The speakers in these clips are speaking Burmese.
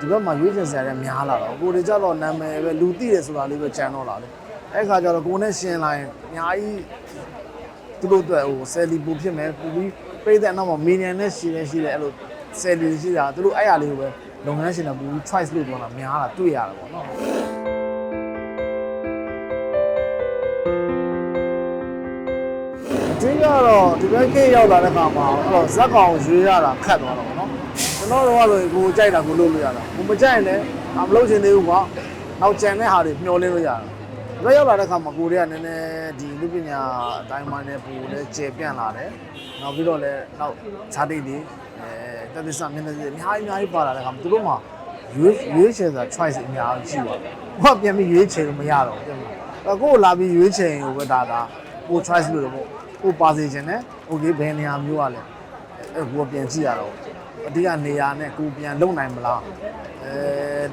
ဒီဘက်မှာရွေးချယ်စရာတွေများလာတော့ကိုတွေကြတော့နာမည်ပဲလူသိတယ်ဆိုတာလေးပဲကြံတော့လာလေအဲ့ခါကျတော့ကိုနဲ့ရှင်းလိုက်ရင်အများကြီးသူတို့အတွက်ဟိုဆယ်လီပူဖြစ်မယ်ပူပြီးပြိတဲ့နောက်မှာမီနီယံနဲ့ရှင်းနေရှိတယ်အဲ့လိုဆယ်လီရှိတာသူတို့အဲ့အရာလေးကိုပဲလုပ်ငန်းရှင်တွေပူပြီး choice လုပ်တော့တာများတာတွေ့ရတယ်ပေါ့နော်အင်းကတော့ဒီဘက်ကိတ်ရောက်လာတဲ့ခါမှာအဲ့တော့ဇက်ကောင်ရွေးရတာခတ်သွားတော့ဗောနော်ကျွန် တော်တို့ကဆိုရင်ကိုကြိုက်တာကိုလုပ်လို့ရတာကိုမကြိုက်ရင်လည်းမလုပ်ချင်သေးဘူးကွာနောက်ကြံတဲ့ဟာတွေမျောလင်းလို့ရတာဒါရောက်လာတဲ့အခါမှာကိုတွေကနည်းနည်းဒီလူပညာအတိုင်းပိုင်းနဲ့ပူလဲကျေပြန့်လာတယ်နောက်ပြီးတော့လည်းနောက်ဇာတိတွေအဲတက်သစ္စာမျက်နှာတွေအများကြီးအများကြီးပါလာတဲ့အခါမှာသူတို့မှာရွေးရွေးချယ်ဆိုတာ choice အများကြီးရှိပါတယ်။ဘာပြန်ပြီးရွေးချယ်လို့မရတော့ဘူး။အခုလာပြီးရွေးချယ်ရင်ကိုဒါဒါကို choice လို့တော့ပေါ့။ကိုပါစေခြင်းနဲ့ okay ဘယ်နေရာမျိုးကလဲ။အဲကိုပြန်ကြည့်ရတော့ အဓိကနေရာနဲ့ကိုပြန်လုံနိုင်မလားအဲ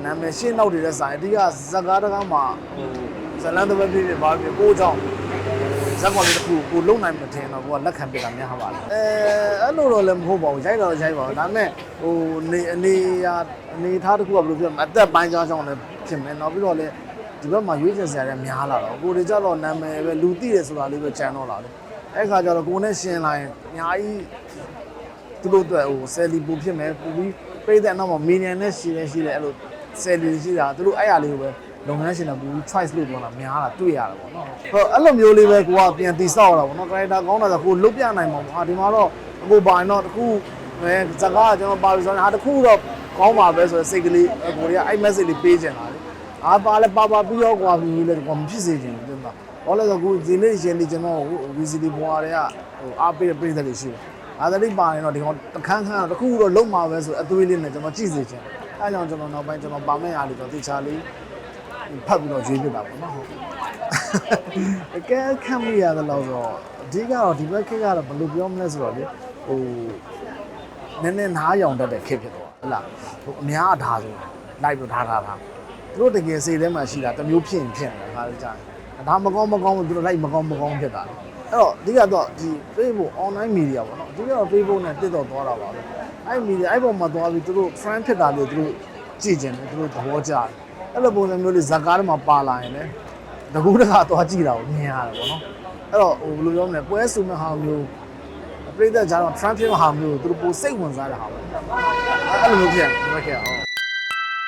နာမည်ရှင်းနောက်တွေတဲ့ဆိုင်အဓိကဇက်ကားတကားမှာဟိုဇလန်တပည့်ပြည့်ပါပြကိုကြောင့်ဇက်ကွန်လေးတစ်ခုကိုလုံနိုင်မထင်တော့ကိုကလက်ခံပြတာများပါလားအဲအဲ့လိုတော့လည်းမဟုတ်ပါဘူးရိုက်တော့ရိုက်ပါဘူးဒါပေမဲ့ဟိုနေအနေရာအနေထားတစ်ခုကဘယ်လိုပြောမလဲအသက်ပိုင်းခြားကြောင်းလည်းဖြစ်မယ်နောက်ပြီးတော့လည်းဒီဘက်မှာရွေးချယ်စရာတွေများလာတော့ကိုတွေကြတော့နာမည်ပဲလူသိတယ်ဆိုတာလေးပဲကြံတော့လာတယ်အဲ့ခါကျတော့ကိုနဲ့ရှင်းလိုက်ရင်အများကြီး သူတို့အတွက်ဟိုဆယ်လီပူဖြစ်မယ်ပူပြီးပြိတဲ့နောက်မှာမီနီယံနဲ့ရှင်းနေရှိတယ်အဲ့လိုဆယ်လီရှိတာသူတို့အဲ့အရာလေးကိုပဲလုပ်ငန်းရှင်တွေပူပြီး choice လုပ်တော့တာများတာတွေ့ရတယ်ပေါ့နော်ဟုတ်အဲ့လိုမျိုးလေးပဲကိုကပြန်တိဆောက်ရတာပေါ့နော် character ကောင်းတာဆိုကိုလုတ်ပြနိုင်မှာပေါ့ဟာဒီမှာတော့အခုပါရင်တော့တခုအဲစကားကကျွန်တော်ပါပြီဆိုရင်ဟာတခုတော့ကောင်းပါပဲဆိုတော့စိတ်ကလေးကိုတွေကအဲ့ message လေးပေးချင်တာလေအားပါလဲပါပါပြီးတော့ကွာပြီးလေကွာမဖြစ်စေချင်ဘူးတင်ပါဘာလို့လဲဆိုတော့အခုဒီနေ့ရှင်ဒီကျွန်တော်ဟို VCD ဘွားတွေကဟိုအားပေးတဲ့ပြည်သက်တွေရှိတယ်။ အားသတိပါရင်တော့ဒီကောင်တခန်းခန်းတော့တစ်ခုတော့လုံးမှာပဲဆိုအသွေးလေးနဲ့ကျွန်တော်ကြည့်စေချင်တယ်။အဲကြောင့်ကျွန်တော်နောက်ပိုင်းကျွန်တော်ပါမယ့်အားလေးကျွန်တော်တေချာလေးဖတ်ပြီးတော့ရွေးပြတာပေါ့နော်ဟုတ်။အကဲခံမိရတယ်လို့ဆိုတော့အဓိကတော့ဒီဘက်ခက်ကတော့ဘယ်လိုပြောမလဲဆိုတော့လေဟိုနည်းနည်းနားယောင်တတ်တဲ့ခက်ဖြစ်သွားဟုတ်လားဟိုအများအထားဆိုလိုက်ပြီးထားထားထားသူတို့တကယ်စိတ်ထဲမှာရှိတာတစ်မျိုးဖြစ်ရင်ဖြစ်နေတာခါလေးကြာတယ်ဒါမကောင်းမကောင်းဘူးသူတို့လိုက်မကောင်းမကောင်းဖြစ်တာလေ အဲ့တော့အဓိကတော့ဒီ Facebook online media ပေါ့နော်အဓိကတော့ Facebook နဲ့တက်တော့သွားတာပါပဲအဲ့ media အဲ့ပုံမှာသွားပြီးသူတို့ friend ဖြစ်တာလေးသူတို့ကြည့်ကြတယ်သူတို့သဘောကျတယ်အဲ့လိုပုံစံမျိုးလေးဇာတ်ကားတွေမှာပါလာရင်လည်းတကူတခါသွားကြည့်တာကိုမြင်ရတယ်ပေါ့နော်အဲ့တော့ဟိုဘယ်လိုပြောမလဲပွဲစုမဲ့ဟာမျိုးပြိတ္တကြတော့ trend ဖြစ်မဲ့ဟာမျိုးကိုသူတို့ပိုစိတ်ဝင်စားတဲ့ဟာပေါ့အဲ့လိုမျိုးဖြစ်ရတယ်ဒီဘက်ကဟုတ်